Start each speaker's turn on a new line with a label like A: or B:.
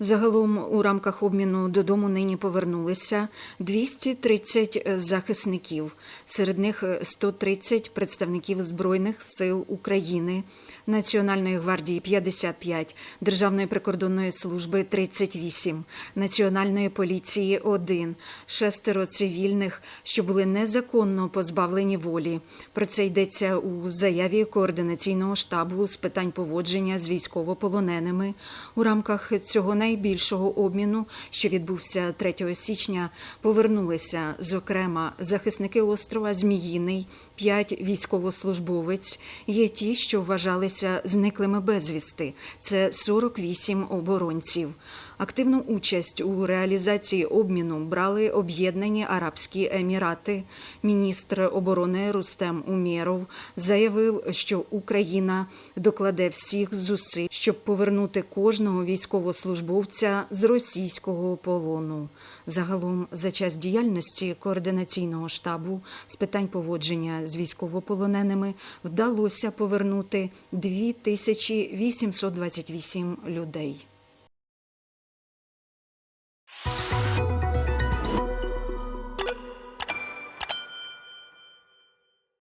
A: Загалом у рамках обміну додому нині повернулися 230 захисників. Серед них 130 представників Збройних сил України, Національної гвардії 55, Державної прикордонної служби 38, Національної поліції 1, шестеро цивільних, що були незаконно позбавлені волі. Про це йдеться у заяві координаційного штабу з питань поводження з військовополоненими у рамках цього найбільшого обміну, що відбувся 3 січня, повернулися зокрема захисники острова Зміїний, п'ять військовослужбовець. Є ті, що вважалися зниклими безвісти. Це 48 оборонців. Активну участь у реалізації обміну брали об'єднані Арабські Емірати. Міністр оборони Рустем Умєров заявив, що Україна докладе всіх зусиль, щоб повернути кожного військовослужбовця з російського полону. Загалом за час діяльності координаційного штабу з питань поводження з військовополоненими вдалося повернути 2828 людей.